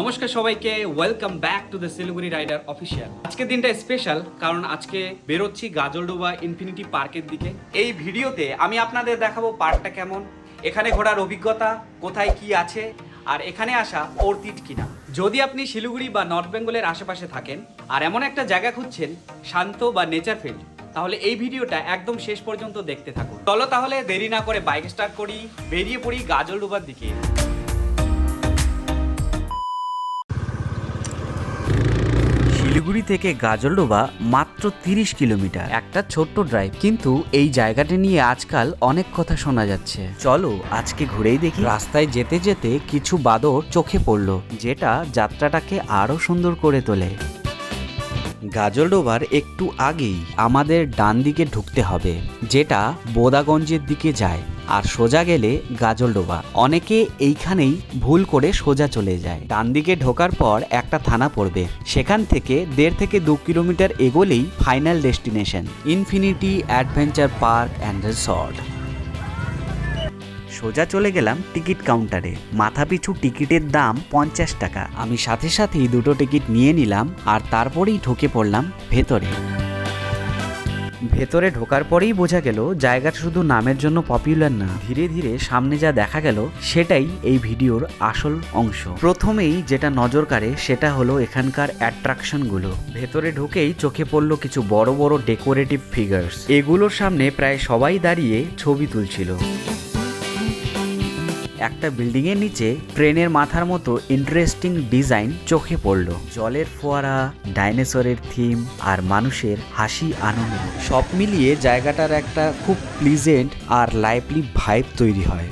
নমস্কার সবাইকে welcome back to the Siliguri rider official আজকের দিনটা স্পেশাল কারণ আজকে বেরোচ্ছি গাজলডোবা ইনফিনিটি পার্কের দিকে। এই ভিডিওতে আমি আপনাদের দেখাবো পার্কটা কেমন, এখানে ঘোরার অভিজ্ঞতা, কোথায় কি আছে, আর এখানে আসা অর্থিট কিনা। যদি আপনি শিলিগুড়ি বা নর্থ বেঙ্গলের আশেপাশে থাকেন, আর এমন একটা জায়গা খুঁজছেন, শান্ত বা নেচার ফিল্ড তাহলে এই ভিডিওটা একদম শেষ পর্যন্ত দেখতে থাকুন। চলো তাহলে দেরি না করে বাইক স্টার্ট করি, বেরিয়ে পড়ি গাজলডোবার দিকে। শিলিগুড়ি থেকে গাজলডোবা মাত্র তিরিশ কিলোমিটার। একটা ছোট্ট ড্রাইভ কিন্তু এই জায়গাটা নিয়ে আজকাল অনেক কথা শোনা যাচ্ছে। চলো আজকে ঘুরেই দেখি। রাস্তায় যেতে যেতে কিছু বাদর চোখে পড়ল যেটা যাত্রাটাকে আরও সুন্দর করে তোলে। গাজলডোবার একটু আগেই আমাদের ডান দিকে ঢুকতে হবে যেটা বোদাগঞ্জের দিকে যায়। আর সোজা গেলে গাজলডোবা অনেকে এইখানেই ভুল করে সোজা চলে যায়। ডান দিকে ঢোকার পর একটা থানা পড়বে। সেখান থেকে দেড় থেকে দু kilometre এগোলেই final destination, infinity, adventure park and resort. সোজা চলে গেলাম টিকিট কাউন্টারে। মাথাপিছু টিকিটের দাম পঞ্চাশ টাকা। আমি সাথে সাথেই দুটো টিকিট নিয়ে নিলাম আর তারপরেই ঢুকে পড়লাম ভেতরে। ভেতরে ঢোকার পরেই বোঝা গেল জায়গাটা শুধু নামের জন্য পপুলার না। ধীরে ধীরে সামনে যা দেখা গেল, সেটাই এই ভিডিওর আসল অংশ। প্রথমেই যেটা নজর কাড়ে, সেটা হলো এখানকার অ্যাট্রাকশনগুলো ভেতরে ঢুকেই চোখে পড়ল কিছু বড় বড় ডেকোরেটিভ ফিগার্স এগুলোর সামনে প্রায় সবাই দাঁড়িয়ে ছবি তুলছিল। একটা বিল্ডিং এর নিচে ট্রেনের মাথার মতো ইন্টারেস্টিং ডিজাইন চোখে পড়ল। জলের ফোয়ারা, ডাইনোসরের থিম আর মানুষের হাসি আনন্দ। সব মিলিয়ে জায়গাটার একটা খুব প্লিজেন্ট আর লাইভলি ভাইব তৈরি হয়।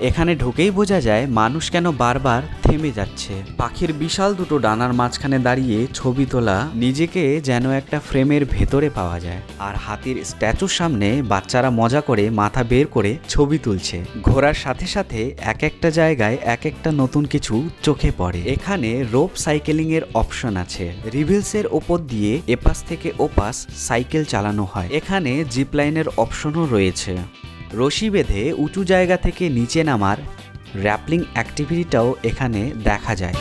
এখানে ঢুকেই বোঝা যায় মানুষ কেন বারবার থেমে যাচ্ছে। পাখির বিশাল দুটো ডানার মাঝখানে দাঁড়িয়ে ছবি তোলা নিজেকে যেন একটা ফ্রেমের ভেতরে পাওয়া যায়। আর হাতির স্ট্যাচুর সামনে বাচ্চারা মজা করে মাথা বের করে ছবি তুলছে। ঘোরার সাথে সাথে এক একটা জায়গায় এক একটা নতুন কিছু চোখে পড়ে। এখানে রোপ সাইকেলিং এর অপশন আছে। রিভিলসের ওপর দিয়ে এপাশ থেকে ওপাশ সাইকেল চালানো হয়। এখানে জিপ লাইনের অপশনও রয়েছে। রশি বেঁধে উঁচু জায়গা থেকে নিচে নামার র্যাপলিং অ্যাক্টিভিটিটাও এখানে দেখা যায়।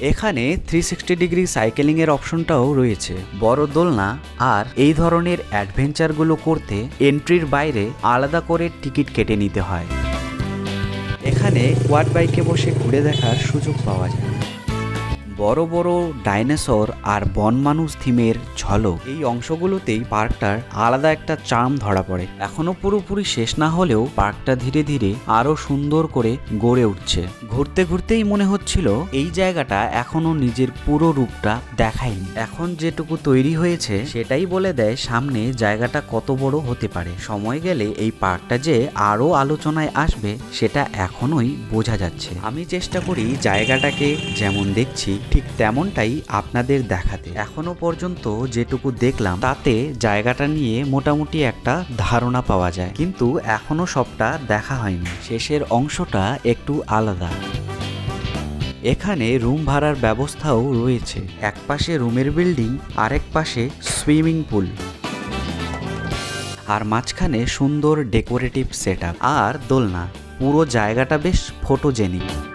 এখানে থ্রি সিক্সটি ডিগ্রি সাইকেলিংয়ের অপশনটাও রয়েছে। বড় দোলনা আর এই ধরনের অ্যাডভেঞ্চারগুলো করতে এন্ট্রির বাইরে আলাদা করে টিকিট কেটে নিতে হয়। এখানে কোয়াড বাইকে বসে ঘুরে দেখার সুযোগ পাওয়া যায়। বড় বড় ডাইনোসর আর বন মানুষ থিমের ঝলক। এই অংশগুলোতেই পার্কটার আলাদা একটা চার্ম ধরা পড়ে। এখনও পুরোপুরি শেষ না হলেও পার্কটা ধীরে ধীরে আরও সুন্দর করে গড়ে উঠছে। ঘুরতে ঘুরতেই মনে হচ্ছিল এই জায়গাটা এখনও নিজের পুরো রূপটা দেখায়নি। এখন যেটুকু তৈরি হয়েছে সেটাই বলে দেয় সামনে জায়গাটা কত বড় হতে পারে। সময় গেলে এই পার্কটা যে আরও আলোচনায় আসবে সেটা এখনোই বোঝা যাচ্ছে। আমি চেষ্টা করি জায়গাটাকে যেমন দেখছি ঠিক তেমনটাই আপনাদের দেখাতে। এখনও পর্যন্ত যেটুকু দেখলাম, তাতে জায়গাটা নিয়ে মোটামুটি একটা ধারণা পাওয়া যায়। কিন্তু এখনও সবটা দেখা হয়নি। শেষের অংশটা একটু আলাদা। এখানে রুম ভাড়ার ব্যবস্থাও রয়েছে। এক পাশে রুমের বিল্ডিং, আরেক পাশে সুইমিং পুল। আর মাঝখানে সুন্দর ডেকোরেটিভ সেট আর দোলনা। পুরো জায়গাটা বেশ ফটোজেনিক।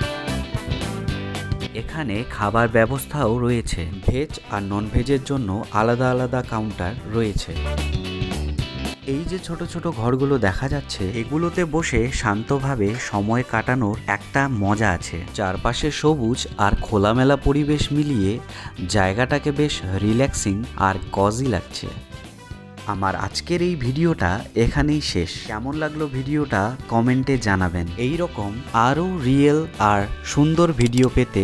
এখানে খাবার ব্যবস্থাও রয়েছে। ভেজ আর নন ভেজের জন্য আলাদা আলাদা কাউন্টার রয়েছে। এই যে ছোট ছোট ঘরগুলো দেখা যাচ্ছে, এগুলোতে বসে শান্তভাবে সময় কাটানোর একটা মজা আছে। চারপাশে সবুজ আর খোলামেলা পরিবেশ মিলিয়ে জায়গাটাকে বেশ রিল্যাক্সিং আর কজি লাগছে। আমার আজকের এই ভিডিওটা এখানেই শেষ। কেমন লাগল ভিডিওটা কমেন্টে জানাবেন। এই রকম আরও রিয়েল আর সুন্দর ভিডিও পেতে